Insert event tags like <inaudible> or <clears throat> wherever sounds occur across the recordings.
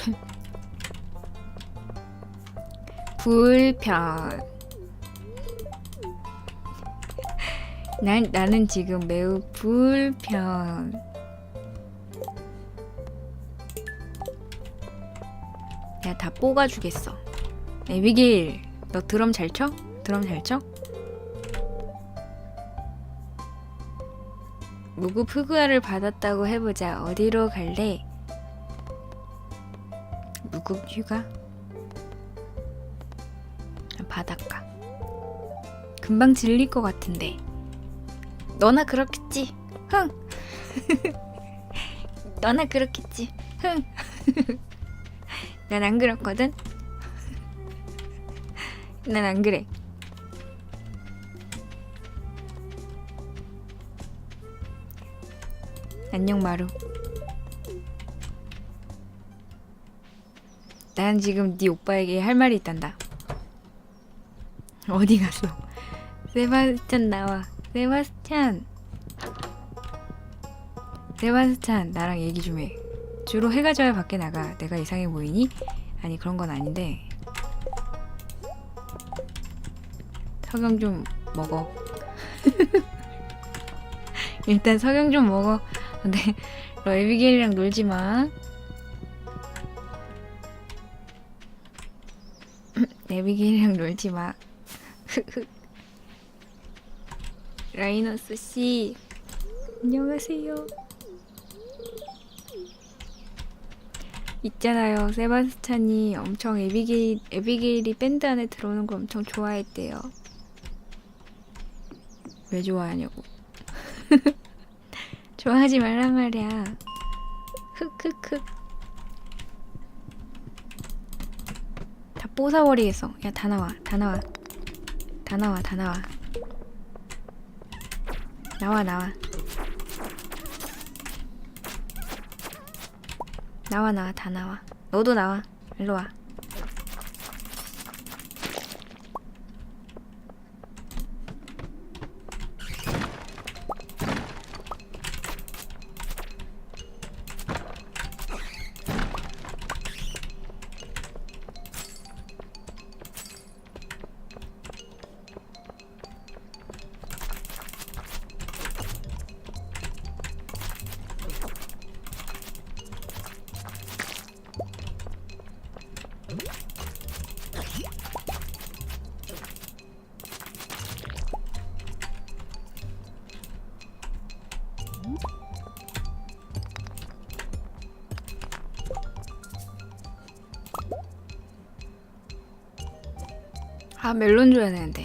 <laughs> 불편. 난 나는 지금 매우 불편. 내가 다 뽑아주겠어. 에비게일, 너 드럼 잘 쳐? 드럼 잘 쳐? 무급 흑우야를 받았다고 해보자. 어디로 갈래? 무급 휴가? 바닷가. 금방 질릴 것 같은데. 너나 그렇겠지. 흥. <laughs> 너나 그렇겠지. 흥. <laughs> 난 안 그렇거든. <laughs> 난 안 그래. 안녕 마루. 난 지금 네 오빠에게 할 말이 있단다. 어디 갔어? 세바스찬 나와. 세바스찬. 세바스찬 나랑 얘기 좀 해. 주로 해가 져야 밖에 나가. 내가 이상해 보이니? 아니 그런 건 아닌데. 석영 좀 먹어. <laughs> 일단 석영 좀 먹어. 근데 <laughs> 너 에비게일이랑 놀지 마. 에비게일이랑 놀지 마. 라이너스 씨, 안녕하세요. 있잖아요, 세바스찬이 엄청 에비게일 에비게일이 밴드 안에 들어오는 걸 엄청 좋아했대요. 왜 좋아하냐고. <laughs> 좋아하지 말란 말이야. 흑흑흑. 뽀사버리겠어. 야, 다 나와, 다 나와. 다 나와, 다 나와. 나와, 나와. 나와, 나와, 다 나와. 너도 나와. 일로 와. 아, 멜론 줘야 되는데.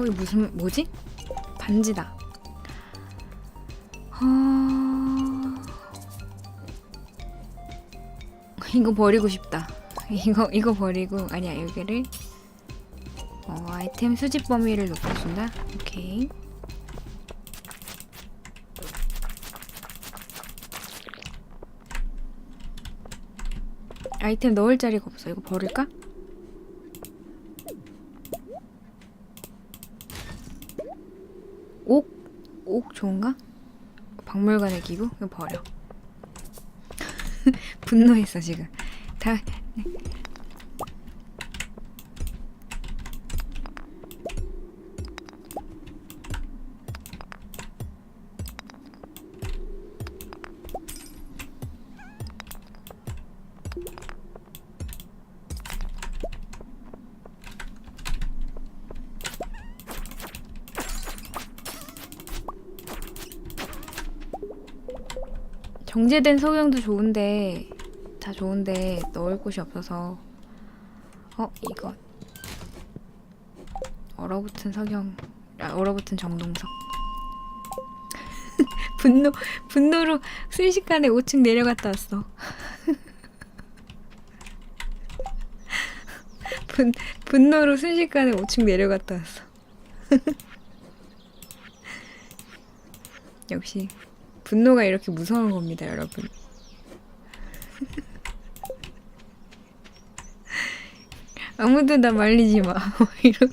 어, 이거 무슨, 뭐지? 반지다. 어... <laughs> 이거 버리고 싶다. 이거, 이거 버리고, 아니야, 여기를. 어, 아이템 수집 범위를 높여준다. 오케이. 아이템 넣을 자리가 없어. 이거 버릴까? 옥? 옥 좋은가? 박물관의 기부? 이거 버려. <laughs> 분노했어 지금. 다 정제된 석영도 좋은데 다 좋은데 넣을 곳이 없어서. 어 이거 얼어붙은 석영 아, 얼어붙은 정동석. <laughs> 분노 분노로 순식간에 5층 내려갔다 왔어. <laughs> 분 분노로 순식간에 5층 내려갔다 왔어. <laughs> 역시 분노가 이렇게 무서운 겁니다, 여러분. <laughs> 아무도 나 말리지 마. <laughs> 이러.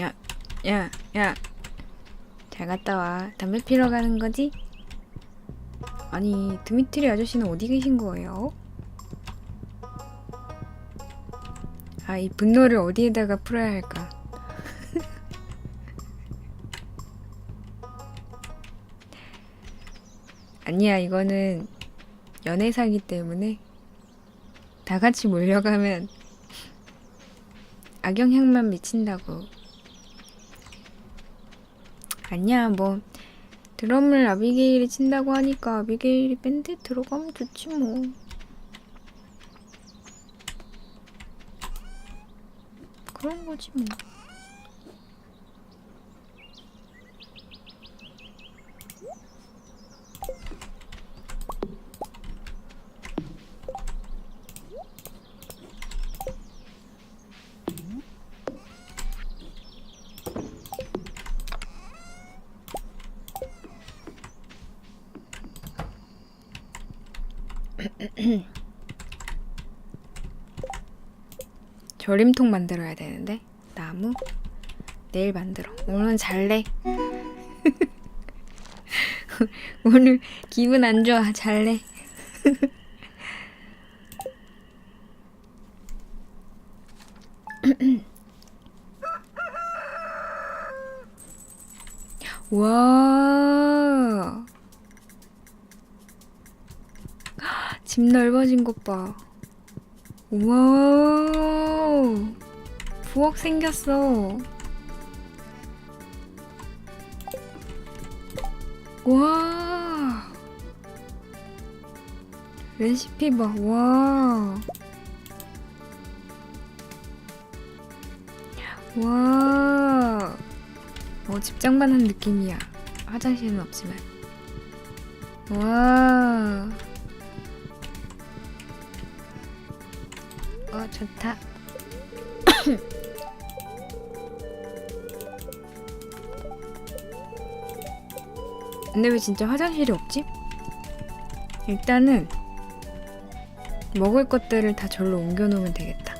야, 야, 야. 잘 갔다 와. 담배 피러 가는 거지? 아니, 드미트리 아저씨는 어디 계신 거예요? 아, 이 분노를 어디에다가 풀어야 할까? 아니야, 이거는 연애사기 때문에 다 같이 몰려가면 악영향만 미친다고. 아니야, 뭐 드럼을 아비게일이 친다고 하니까 아비게일이 밴드에 들어가면 좋지 뭐. 그런 거지 뭐. <clears throat> 절임통 만들어야 되는데? 나무? 내일 만들어. 오늘은 잘래. <laughs> 오늘 기분 안 좋아. 잘래. <laughs> 와. 넓어진 것 봐. 우와. 부엌 생겼어. 와. 레시피 봐. 와. 와. 어, 집장만 한 느낌이야. 화장실은 없지만. 와. 어, 좋다. <coughs> 근데 왜 진짜 화장실이 없지? 일단은 먹을 것들을 다 절로 옮겨놓으면 되겠다.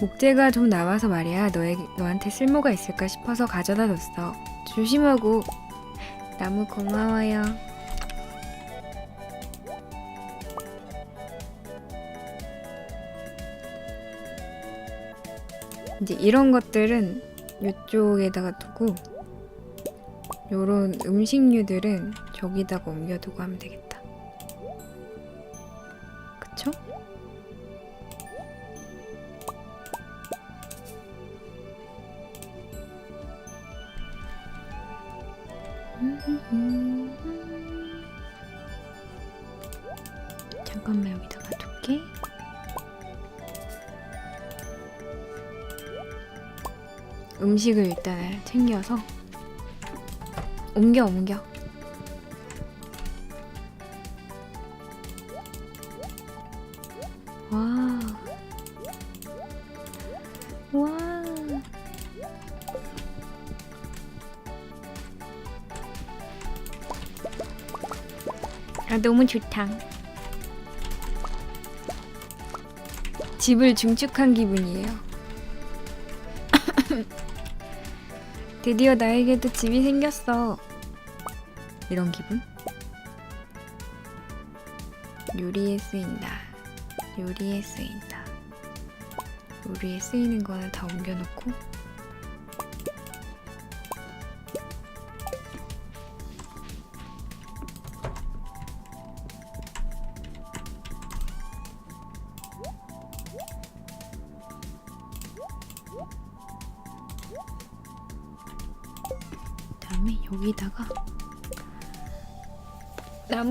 목재가 좀 남아서 말이야. 너에, 너한테 쓸모가 있을까 싶어서 가져다 줬어. 조심하고. 나무 고마워요. 이제 이런 것들은 이쪽에다가 두고 요런 음식류들은 저기다가 옮겨두고 하면 되겠다. 그쵸? 잠깐만 여기 음식을 일단 챙겨서 옮겨 옮겨. 와. 와. 아 너무 좋다. 집을 중축한 기분이에요. <laughs> 드디어 나에게도 집이 생겼어. 이런 기분? 요리에 쓰인다. 요리에 쓰인다. 요리에 쓰이는 거는 다 옮겨놓고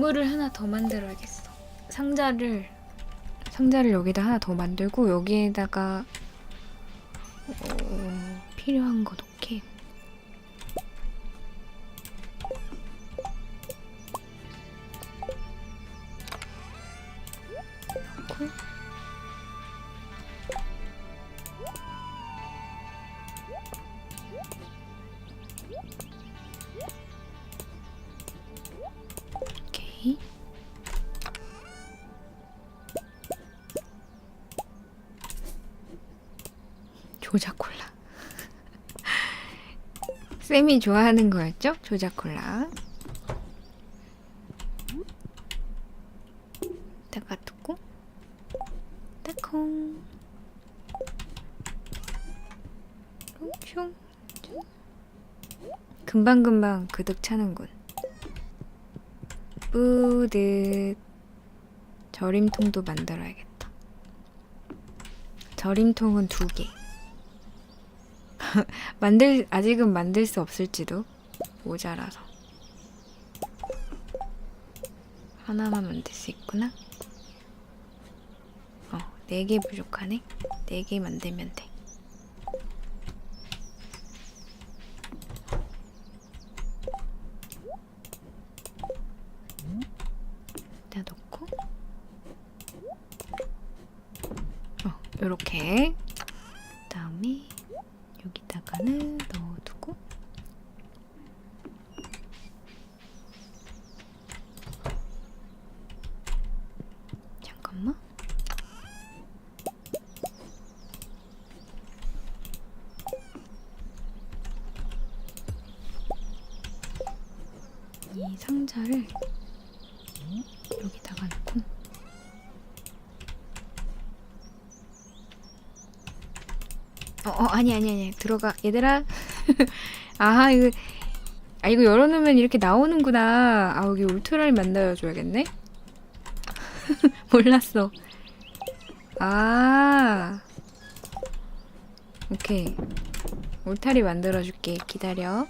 나무를 하나 더 만들어야겠어. 상자를 상자를 여기다 하나 더 만들고 여기에다가 어, 필요한 거 넣게. 넣고 쌤이 좋아하는 거였죠? 조자콜라. 다가 두고. 따콩 슝 금방금방 그득 차는군 뿌듯. 절임통도 만들어야겠다. 절임통은 두개 <laughs> 만들 아직은 만들 수 없을지도 모자라서 하나만 만들 수 있구나. 어, 네 개 부족하네. 네 개 만들면 돼. 요렇게. 그다음에 여기다가는 넣어두고 잠깐만 이 상자를 여기다가 넣고. 어, 어 아니 아니 아니. 들어가. 얘들아. <laughs> 아 이거 아 이거 열어놓으면 이렇게 나오는구나. 아 여기 울트라를 만들어줘야겠네. <laughs> 몰랐어. 아. 오케이. 울타리 만들어줄게. 기다려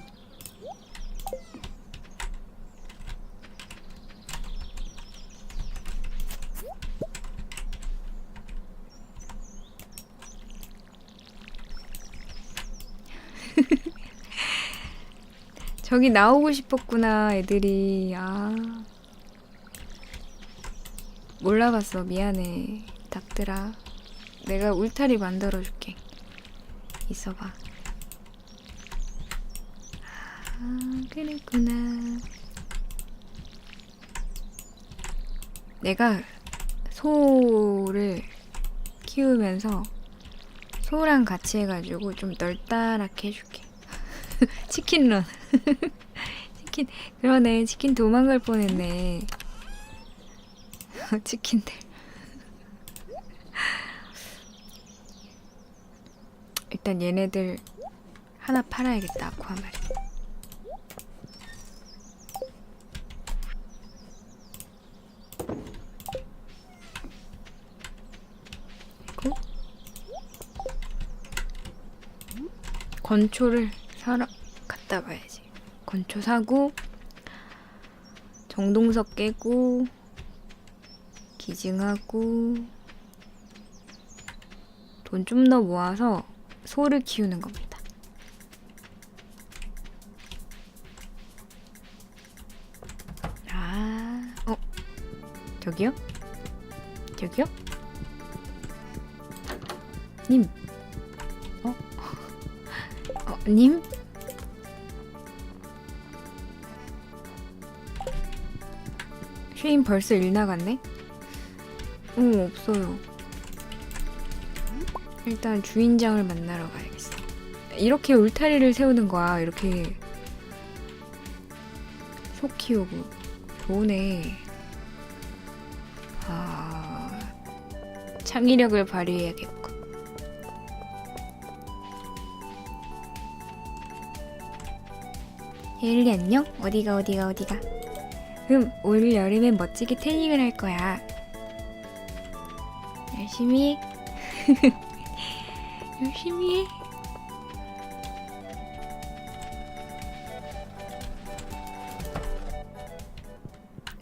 저기 나오고 싶었구나 애들이. 아. 몰라봤어 미안해 닭들아. 내가 울타리 만들어줄게. 있어봐. 아 그랬구나. 내가 소를 키우면서 소랑 같이 해가지고 좀 널따랗게 해줄게. <laughs> 치킨런 <laughs> 치킨. 그러네. 치킨 도망갈 뻔했네. <laughs> 치킨들. 일단 얘네들 하나 팔아야겠다 아쿠아 마리. 그리고 건초를 사러 갔다 와야지 건초 사고 정동석 깨고 기증하고 돈 좀 더 모아서 소를 키우는 겁니다. 아, 어, 저기요? 저기요? 님, 어, <laughs> 어, 님? 쉐인 벌써 일 나갔네? 어, 없어요. 일단 주인장을 만나러 가야겠어. 이렇게 울타리를 세우는 거야. 이렇게 소 키우고 좋네. 아 창의력을 발휘해야겠고. 예리 안녕? 어디가 어디가 어디가? 지금 올 여름엔 멋지게 태닝을 할 거야. 열심히 해. <laughs> 열심히 해.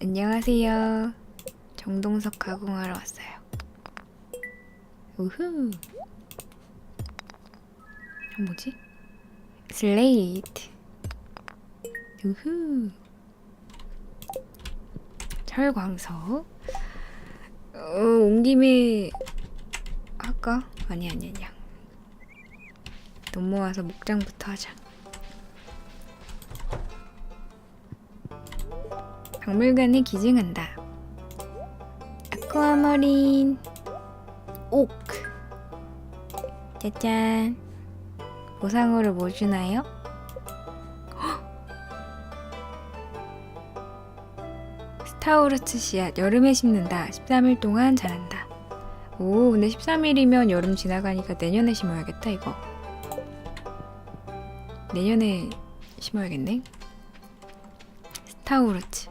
안녕하세요. 정동석 가공하러 왔어요. 우후. 어, 뭐지? 슬레이트. 우후. 철광석. 어, 온 김에 할까? 아니 아니 아니야. 넘어와서 목장부터 하자. 박물관에 기증한다. 아쿠아머린 오크. 짜잔. 보상으로 뭐 주나요? 타우르츠 씨앗 여름에 심는다. 13일 동안 자란다. 오, 근데 13일이면 여름 지나가니까 내년에 심어야겠다 이거. 내년에 심어야겠네. 스타우르츠.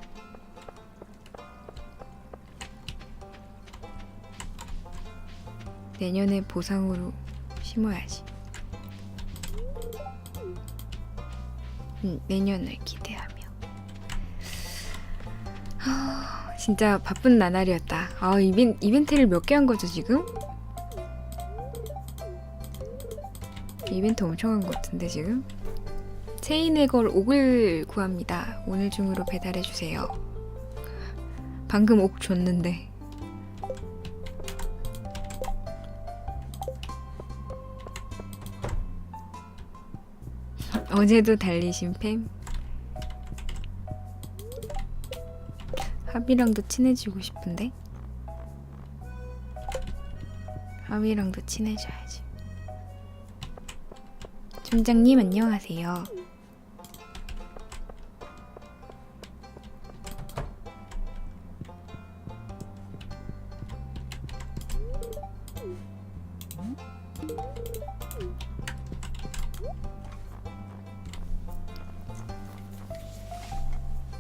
내년에 보상으로 심어야지. 음, 내년을 기 진짜 바쁜 나날이었다. 아, 이벤, 이벤트를 몇 개 한 거죠, 지금? 이벤트 엄청 한 것 같은데, 지금? 체인의 걸 옥을 구합니다. 오늘 중으로 배달해주세요. 방금 옥 줬는데. 어제도 달리신 팸. 하비랑도 친해지고 싶은데? 하비랑도 친해져야지. 점장님 안녕하세요.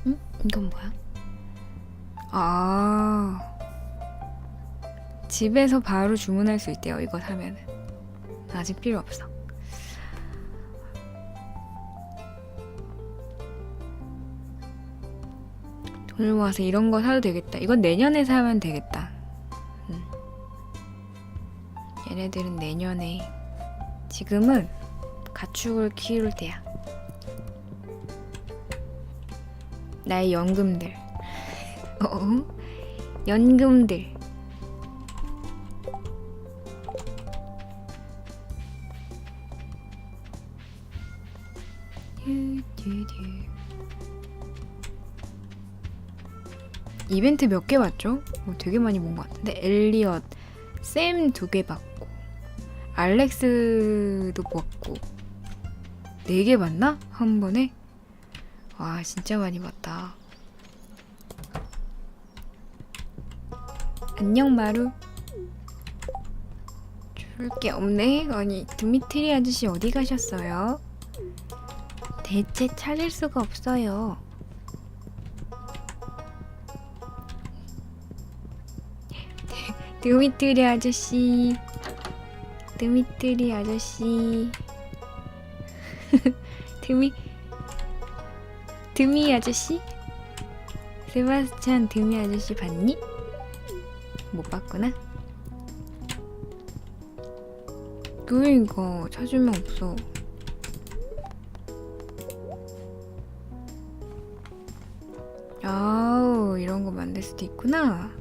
응? 이건 뭐야? 아 집에서 바로 주문할 수 있대요. 이거 사면은 아직 필요 없어. 돈을 모아서 이런 거 사도 되겠다. 이건 내년에 사면 되겠다. 음. 얘네들은 내년에 지금은 가축을 키울 때야. 나의 연금들. 어? 연금들. 이벤트 몇개 왔죠? 어, 되게 많이 본 것 같은데 엘리엇, 샘 두 개 받고 알렉스도 받고 네 개 받나? 한 번에? 와 진짜 많이 봤다. 안녕 마루. 줄 게 없네. 아니 드미트리 아저씨 어디 가셨어요? 대체 찾을 수가 없어요. <laughs> 드미트리 아저씨. 드미트리 아저씨. <laughs> 드미 드미 아저씨? 세바스찬 드미 아저씨 봤니? 못 봤구나. 그러니까 찾으면 없어. 아우 이런 거 만들 수도 있구나.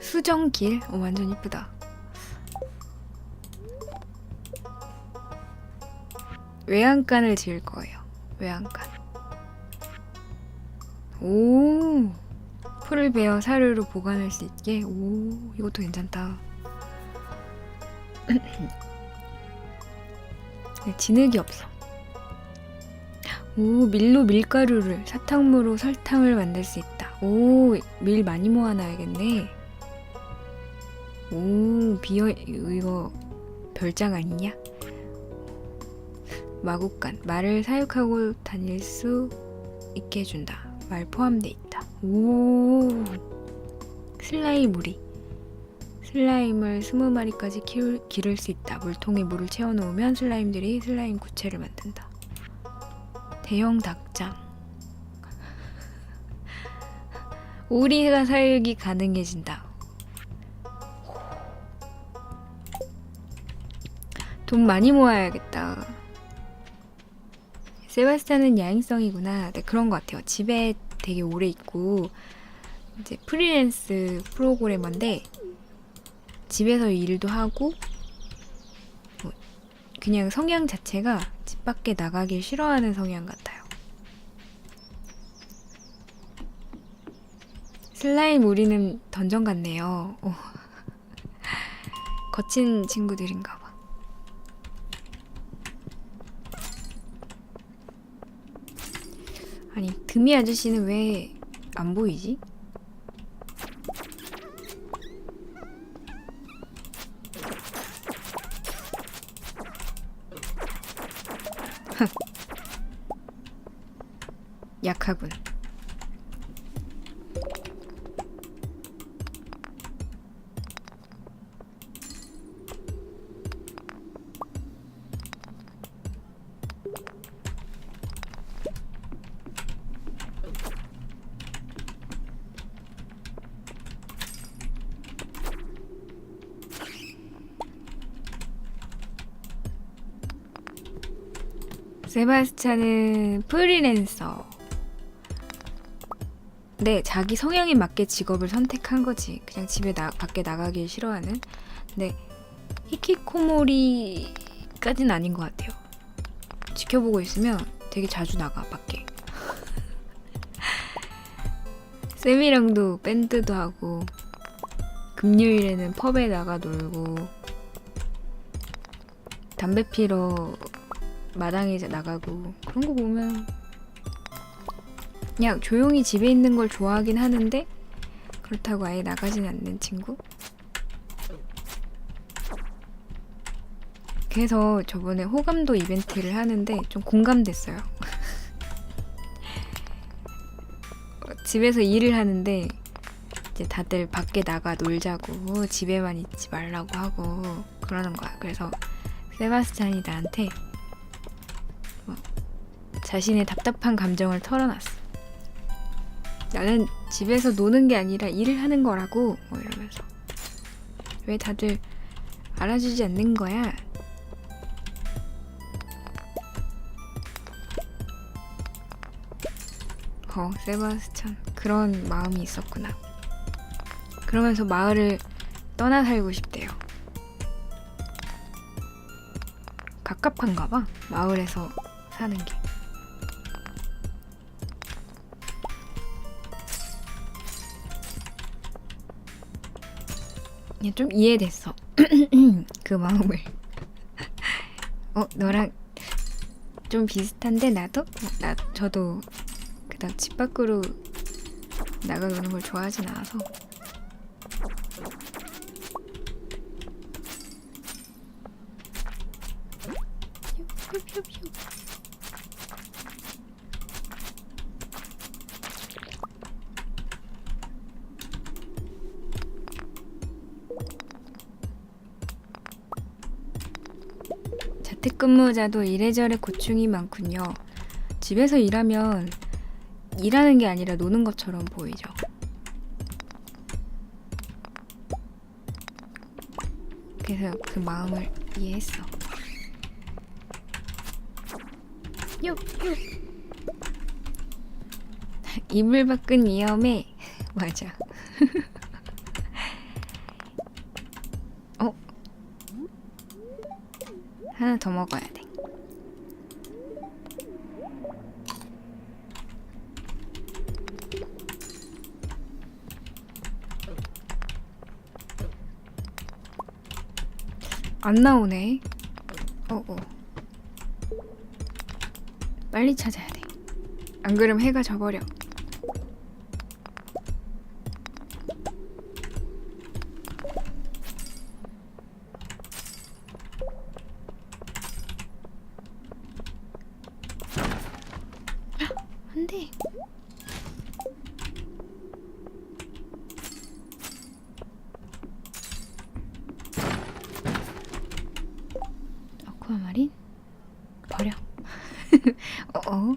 수정길, 어 완전 이쁘다. 외양간을 지을 거예요. 외양간. 오, 풀을 베어 사료로 보관할 수 있게. 오, 이것도 괜찮다. 네, 진흙이 없어. 오, 밀로 밀가루를 사탕무로 설탕을 만들 수 있다. 오, 밀 많이 모아놔야겠네. 오, 비어 이거 별장 아니냐? 마구간 말을 사육하고 다닐 수 있게 해준다. 말 포함돼 있다. 오 슬라임 무리 슬라임을 스무 마리까지 키울, 기를 수 있다. 물통에 물을 채워놓으면 슬라임들이 슬라임 구체를 만든다. 대형 닭장 <laughs> 오리가 사육이 가능해진다. 돈 많이 모아야겠다. 세바스찬은 야행성이구나. 네, 그런 것 같아요. 집에 되게 오래 있고 이제 프리랜스 프로그래머인데 집에서 일도 하고 뭐 그냥 성향 자체가 집 밖에 나가길 싫어하는 성향 같아요. 슬라임 우리는 던전 같네요. 어. <laughs> 거친 친구들인가 봐. 아니, 금이 아저씨는 왜 안 보이지? <laughs> 약하군. 세바스찬은 프리랜서. 네, 자기 성향에 맞게 직업을 선택한 거지. 그냥 집에 나 밖에 나가길 싫어하는. 네, 히키코모리까진 아닌 것 같아요. 지켜보고 있으면 되게 자주 나가 밖에. <laughs> 쌤이랑도 밴드도 하고 금요일에는 펍에 나가 놀고 담배 피러 마당에 이제 나가고 그런 거 보면 그냥 조용히 집에 있는 걸 좋아하긴 하는데 그렇다고 아예 나가진 않는 친구? 그래서 저번에 호감도 이벤트를 하는데 좀 공감됐어요. 어, <laughs> 집에서 일을 하는데 이제 다들 밖에 나가 놀자고 집에만 있지 말라고 하고 그러는 거야. 그래서 세바스찬이 나한테 자신의 답답한 감정을 털어놨어. 나는 집에서 노는 게 아니라 일을 하는 거라고 뭐 이러면서 왜 다들 알아주지 않는 거야? 어, 세바스찬 그런 마음이 있었구나. 그러면서 마을을 떠나 살고 싶대요. 갑갑한가 봐. 마을에서 사는 게. 좀 이해됐어. <clears throat> 그 마음을. <laughs> 어, 너랑 좀 비슷한데 나도? 어, 나 저도 그닥 집 밖으로 나가 노는 걸 좋아하진 않아서. 재택근무자도 이래저래 고충이 많군요. 집에서 일하면 일하는 게 아니라 노는 것처럼 보이죠. 그래서 그 마음을 이해했어. 요, 요. <laughs> 이불 밖은 위험해. <laughs> 맞아. 어? 하나 더 먹어야 돼. 안 나오네. 어, 어. 빨리 찾아야 돼. 안 그러면 해가 져버려. 안 돼. 아쿠아마린? 버려. 어어.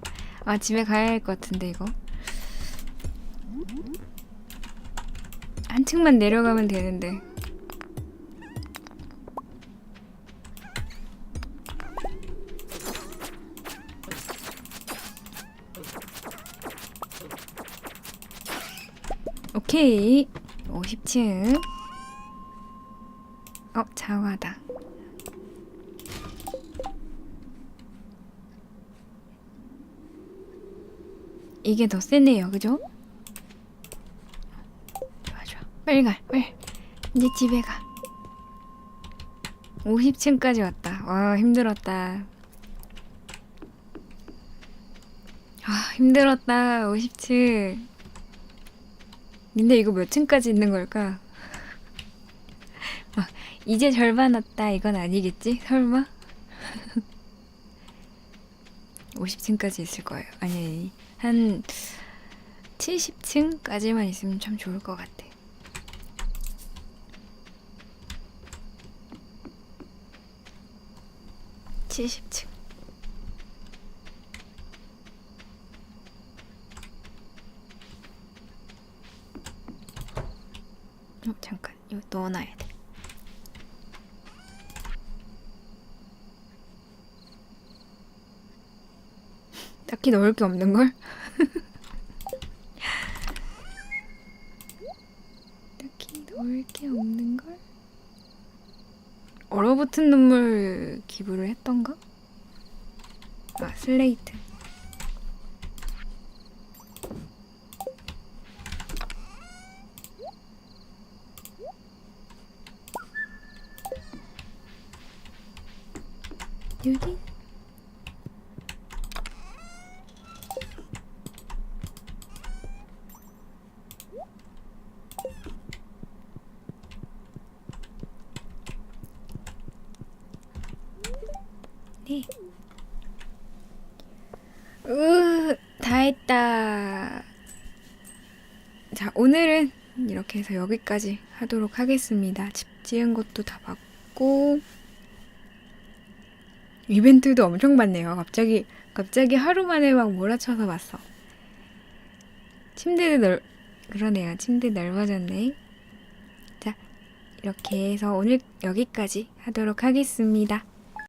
아, 집에 가야 할 것 같은데, 이거. 한 층만 내려가면 되는데. 오케이. 50층. 어, 자화다. 이게 더 세네요, 그죠? 좋아, 좋아. 빨리 가, 빨리. 이제 집에 가. 50층까지 왔다. 와, 힘들었다. 아, 힘들었다. 50층. 근데 이거 몇 층까지 있는 걸까? 막, <laughs> 이제 절반 왔다. 이건 아니겠지? 설마? 50층까지 있을 거예요. 아니. 한 70층까지만 있으면 참 좋을 것 같아. 칠십 층 어, 잠깐. 이거 넣어놔야 돼. 딱히 넣을 게 없는 걸? <laughs> 딱히 넣을 게 없는 걸? 얼어붙은 눈물 기부를 했던가? 아 슬레이트. 여기 네. 으, 다 했다. 자, 오늘은 해서 여기까지 하도록 하겠습니다. 집 지은 것도 다 봤고, 이벤트도 엄청 많네요. 갑자기, 갑자기 하루 만에 막 몰아쳐서 봤어. 침대도 넓, 그러네요. 침대 넓어졌네. 자, 이렇게 해서 오늘 여기까지 하도록 하겠습니다.